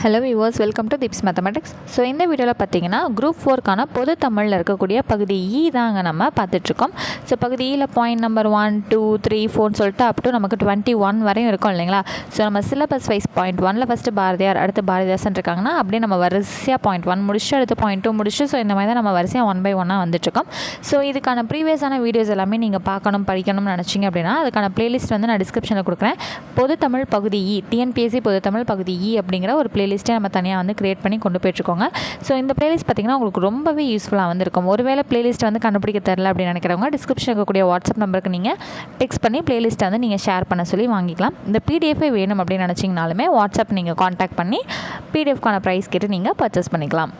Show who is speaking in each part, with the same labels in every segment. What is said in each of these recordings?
Speaker 1: Hello viewers welcome to tips mathematics so இந்த வீடியோவில் பார்த்தீங்கன்னா குரூப் ஃபோர்க்கான பொது தமிழில் இருக்கக்கூடிய பகுதி இ தாங்க நம்ம பார்த்துட்ருக்கோம். ஸோ பகுதி இயில் point number one two three ஃபோர்னு சொல்லிட்டு அப் டு நமக்கு டுவெண்ட்டி ஒன் வரையும் இருக்கும் இல்லைங்களா? ஸோ நம்ம சிலபஸ் வைஸ் பாயிண்ட் ஒனில் ஃபஸ்ட்டு பாரதியார் அடுத்து பாரதிதாசன் இருக்காங்கன்னா அப்படியே நம்ம வரிசையாக பாயிண்ட் ஒன் முடிச்சு அடுத்து பாயிண்ட் டூ முடிச்சு ஸோ இந்த மாதிரி தான் நம்ம வரிசையாக ஒன் பை ஒன்னாக வந்துட்டுருக்கோம் ஸோ இதுக்கான ப்ரீவியஸான வீடியோஸ் எல்லாமே நீங்கள் பார்க்கணும் படிக்கணும்னு நினச்சிங்க அப்படின்னா அதுக்கான ப்ளேலிஸ்ட் வந்து நான் டிஸ்கிரிப்ஷனில் கொடுக்குறேன். பொது தமிழ் பகுதி e, இ டிஎன்பிஎஸ்சி பொது தமிழ் பகுதி இ அப்படிங்கிற ஒரு ப்ளேலிஸ்ட்டே நம்ம தனியாக வந்து க்ரியேட் பண்ணி கொண்டு போயிட்டுருக்கோங்க. ஸோ இந்த ப்ளேலிஸ்ட் பார்த்திங்கன்னா உங்களுக்கு ரொம்பவே யூஸ்ஃபுல்லாக வந்திருக்கும். ஒருவேளை ப்ளேலிஸ்ட்டை வந்து கண்டுபிடிக்க தெரில அப்படின்னு நினைக்கிறவங்க டிஸ்கிரிப்ஷன் இருக்கக்கூடிய வாட்ஸ்அப் நம்பருக்கு நீங்கள் டெக்ஸ்ட் பண்ணி ப்ளேலிஸ்ட்டை வந்து நீங்கள் ஷேர் பண்ண சொல்லி வாங்கிக்கலாம். இந்த பிடிஎஃபே வேணும் அப்படின்னு நினச்சிங்கனாலுமே வாட்ஸ்அப் நீங்கள் காண்டாக்ட் பண்ணி பிடிஎஃப்கான ப்ரைஸ் கேட்டு நீங்கள் பர்ச்சேஸ் பண்ணிக்கலாம்.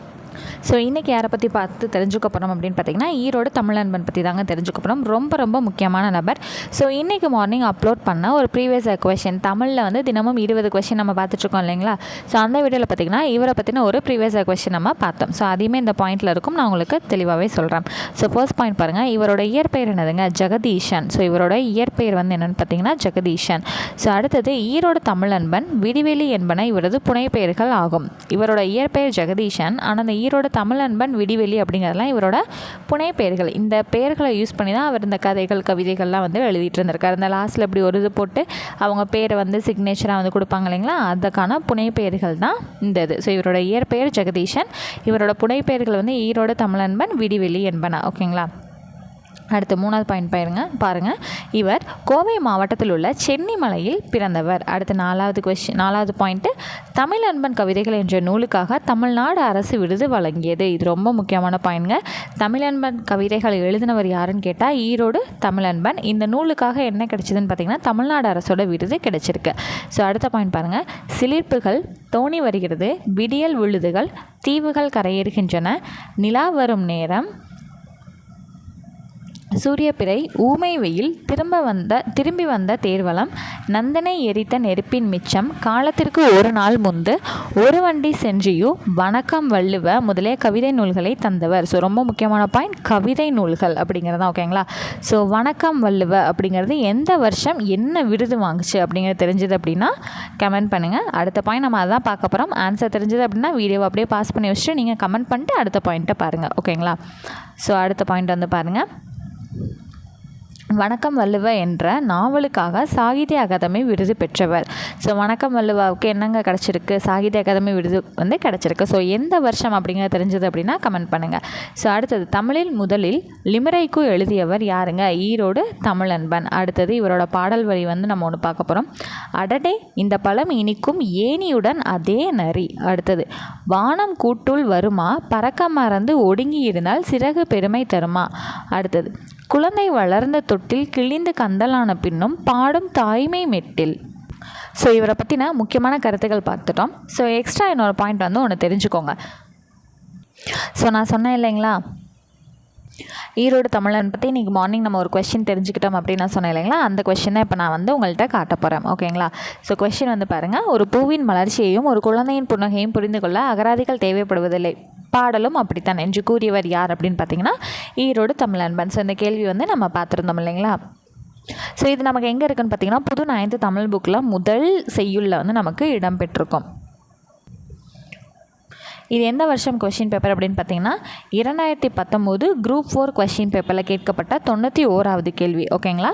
Speaker 1: ஸோ இன்றைக்கி யாரை பற்றி பார்த்து தெரிஞ்சுக்க போகிறோம் அப்படின்னு பார்த்தீங்கன்னா ஈரோடு தமிழன்பன் பற்றி தாங்க தெரிஞ்சுக்க போகிறோம் ரொம்ப ரொம்ப முக்கியமான நபர். ஸோ இன்றைக்கி மார்னிங் அப்லோட் பண்ண ஒரு ப்ரீவியஸ் கொஷின் தமிழில் வந்து தினமும் இருபது கொஷின் நம்ம பார்த்துட்ருக்கோம் இல்லைங்களா? ஸோ அந்த வீடியோவில் பார்த்திங்கன்னா இவரை பற்றின ஒரு ப்ரீவியஸ் கொஷின் நம்ம பார்த்தோம். ஸோ அதையுமே இந்த பாயிண்ட்டில் இருக்கும். நான் உங்களுக்கு தெளிவாகவே சொல்கிறேன் ஸோ ஃபர்ஸ்ட் பாயிண்ட் பாருங்கள் இவரோட இயற்பெயர் என்னதுங்க? ஜெகதீஷன். ஸோ இவரோட இயற்பெயர் வந்து என்னென்னு பார்த்தீங்கன்னா ஜெகதீஷன். ஸோ அடுத்தது ஈரோடு தமிழன்பன் விடிவெளி என்பன இவரது புனைப்பெயர்கள் ஆகும். இவரோட இயற்பெயர் ஜெகதீஷன். ஆனால் அந்த ஈரோட தமிழன்பன் விடிவெளி அப்படிங்கிறதெல்லாம் இவரோட புனை பெயர்கள் இந்த பெயர்களை யூஸ் பண்ணி தான் அவர் இந்த கதைகள் கவிதைகள்லாம் வந்து எழுதிட்டு இருந்திருக்காரு. இந்த லாஸ்ட்டில் இப்படி ஒரு இது போட்டு அவங்க பேரை வந்து சிக்னேச்சராக வந்து கொடுப்பாங்க இல்லைங்களா? அதுக்கான புனை பெயர்கள் தான் இந்த இது. ஸோ இவரோட இயற்பெயர் ஜெகதீஷன். இவரோட புனை பெயர்கள் வந்து ஈரோடு தமிழன்பன் விடிவெளி என்பன. ஓகேங்களா அடுத்து மூணாவது பாயிண்ட் பாருங்க பாருங்கள் இவர் கோவை மாவட்டத்தில் உள்ள சென்னிமலையில் பிறந்தவர். அடுத்து நாலாவது கொஷின் நாலாவது பாயிண்ட்டு தமிழ் அன்பன் கவிதைகள் என்ற நூலுக்காக தமிழ்நாடு அரசு விருது வழங்கியது. இது ரொம்ப முக்கியமான பாயிண்ட்ங்க தமிழன்பன் கவிதைகள் எழுதினவர் யாருன்னு கேட்டால் ஈரோடு தமிழன்பன். இந்த நூலுக்காக என்ன கிடைச்சதுன்னு பார்த்தீங்கன்னா தமிழ்நாடு அரசோட விருது கிடைச்சிருக்கு. ஸோ அடுத்த பாயிண்ட் பாருங்கள் சிலிர்ப்புகள் தோணி வருகிறது விடியல் விழுதுகள் தீவுகள் கரையேறுகின்றன நிலா வரும் நேரம் சூரியப்பிறை ஊமை வெயில் திரும்ப வந்த திரும்பி வந்த தேர்வலம் நந்தனை எரித்த நெருப்பின் மிச்சம் காலத்திற்கு ஒரு நாள் முந்து ஒரு வண்டி சென்றியு வணக்கம் வள்ளுவ முதலிய கவிதை நூல்களை தந்தவர். ஸோ ரொம்ப முக்கியமான பாயிண்ட் கவிதை நூல்கள் அப்படிங்கிறது தான் ஓகேங்களா ஸோ வணக்கம் வள்ளுவ அப்படிங்கிறது எந்த வருஷம் என்ன விருது வாங்குச்சு அப்படிங்கிறது தெரிஞ்சது அப்படின்னா கமெண்ட் பண்ணுங்கள் அடுத்த பாயிண்ட் நம்ம அதான் பார்க்க போகிறோம் ஆன்சர் தெரிஞ்சது அப்படின்னா வீடியோவை அப்படியே பாஸ் பண்ணி வச்சுட்டு நீங்கள் கமெண்ட் பண்ணிட்டு அடுத்த பாயிண்ட்டை பாருங்கள் ஓகேங்களா ஸோ அடுத்த பாயிண்ட் வந்து பாருங்கள் வணக்கம் வள்ளுவ என்ற நாவலுக்காக சாகித்ய அகாதமி விருது பெற்றவர். ஸோ வணக்கம் வள்ளுவாவுக்கு என்னங்க கிடச்சிருக்கு? சாகித்ய அகாதமி விருது வந்து கிடச்சிருக்கு. ஸோ எந்த வருஷம் அப்படிங்கிறது தெரிஞ்சது அப்படின்னா கமெண்ட் பண்ணுங்கள் ஸோ அடுத்தது தமிழில் முதலில் லிமரைக்கு எழுதியவர் யாருங்க? ஈரோடு தமிழன்பன். அடுத்தது இவரோட பாடல் வரி வந்து நம்ம ஒன்று பார்க்க போகிறோம் அடடே இந்த பழம் இனிக்கும் ஏனியுடன் அதே நரி. அடுத்தது வானம் கூட்டுள் வருமா? பறக்க மறந்து ஒடுங்கி இருந்தால் சிறகு பெருமை தருமா? அடுத்தது குழந்தை வளர்ந்த தொட்டில் கிழிந்து கந்தலான பின்னும் பாடும் தாய்மை மெட்டில். ஸோ இவரை பற்றின முக்கியமான கருத்துக்கள் பார்த்துட்டோம். ஸோ எக்ஸ்ட்ரா இன்னொரு பாயிண்ட் வந்து ஒன்று தெரிஞ்சுக்கோங்க. ஸோ நான் சொன்னேன் இல்லைங்களா? ஈரோடு தமிழன் பற்றி இன்றைக்கி மார்னிங் நம்ம ஒரு கொஷின் தெரிஞ்சுக்கிட்டோம் அப்படின்னு நான் சொன்னேன் இல்லைங்களா? அந்த கொஷின் தான் இப்போ நான் வந்து உங்கள்கிட்ட காட்ட போகிறேன் ஓகேங்களா ஸோ கொஷின் வந்து பாருங்கள் ஒரு பூவின் வளர்ச்சியையும் ஒரு குழந்தையின் புன்னகையும் புரிந்து கொள்ள அகராதிகள் தேவைப்படுவதில்லை. பாடலும் அப்படித்தான். என்று கூறியவர் யார் அப்படின்னு பார்த்தீங்கன்னா ஈரோடு தமிழ் அன்பன். ஸோ இந்த கேள்வி வந்து நம்ம பார்த்துருந்தோம் இல்லைங்களா? ஸோ இது நமக்கு எங்கே இருக்குன்னு பார்த்தீங்கன்னா புது நயன்த்து தமிழ் புக்கில் முதல் செய்யுளில் வந்து நமக்கு இடம்பெற்றிருக்கும். இது எந்த வருஷம் கொஷின் பேப்பர் அப்படின்னு பார்த்தீங்கன்னா இரண்டாயிரத்தி பத்தொம்போது குரூப் ஃபோர் கொஷின் பேப்பரில் கேட்கப்பட்ட தொண்ணூற்றி ஓராவது கேள்வி. ஓகேங்களா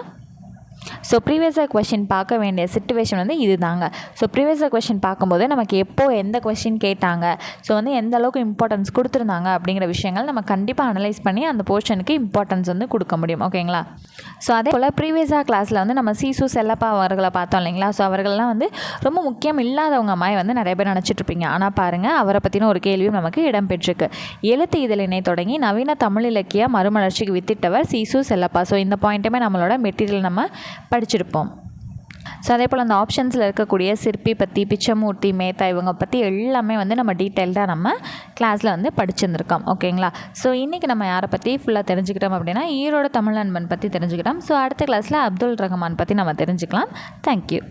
Speaker 1: ஸோ ப்ரீவியஸாக கொஷின் பார்க்க வேண்டிய சுச்சுவேஷன் வந்து இது தாங்க ஸோ ப்ரீவியஸாக கொஷின் பார்க்கும்போது நமக்கு எப்போது எந்த கொஷின் கேட்டாங்க? ஸோ வந்து எந்த அளவுக்கு இம்பார்ட்டன்ஸ் கொடுத்துருந்தாங்க அப்படிங்கிற விஷயங்கள் நம்ம கண்டிப்பாக அனலைஸ் பண்ணி அந்த போர்ஷனுக்கு இம்பார்ட்டன்ஸ் வந்து கொடுக்க முடியும். ஓகேங்களா ஸோ அதே போல் ப்ரீவியஸாக கிளாஸில் வந்து நம்ம சீசு செல்லப்பா அவர்களை பார்த்தோம் இல்லைங்களா? ஸோ அவர்கள்லாம் வந்து ரொம்ப முக்கியம் இல்லாதவங்க மாதிரி வந்து நிறைய பேர் நினச்சிட்ருப்பீங்க. ஆனால் பாருங்கள் அவரை பற்றின ஒரு கேள்வியும் நமக்கு இடம்பெற்றிருக்கு. எழுத்து இதழினை தொடங்கி நவீன தமிழ் இலக்கிய மறுமலர்ச்சிக்கு வித்திட்டவர் சீசு செல்லப்பா. ஸோ இந்த பாயிண்ட்டுமே நம்மளோட மெட்டீரியல் நம்ம படிச்சிருப்போம். ஸோ அதே போல் அந்த ஆப்ஷன்ஸில் இருக்கக்கூடிய சிற்பி பற்றி பிச்சமூர்த்தி மேத்தா இவங்க பற்றி எல்லாமே வந்து நம்ம டீட்டெயில்டாக நம்ம கிளாஸில் வந்து படிச்சிருந்துருக்கோம். ஓகேங்களா ஸோ இன்றைக்கி நம்ம யாரை பற்றி ஃபுல்லாக தெரிஞ்சுக்கிட்டோம் அப்படின்னா ஈரோட தமிழ் நண்பன் பற்றி தெரிஞ்சுக்கிட்டோம். ஸோ அடுத்த கிளாஸில் அப்துல் ரஹ்மான் பற்றி நம்ம தெரிஞ்சுக்கலாம். தேங்க்யூ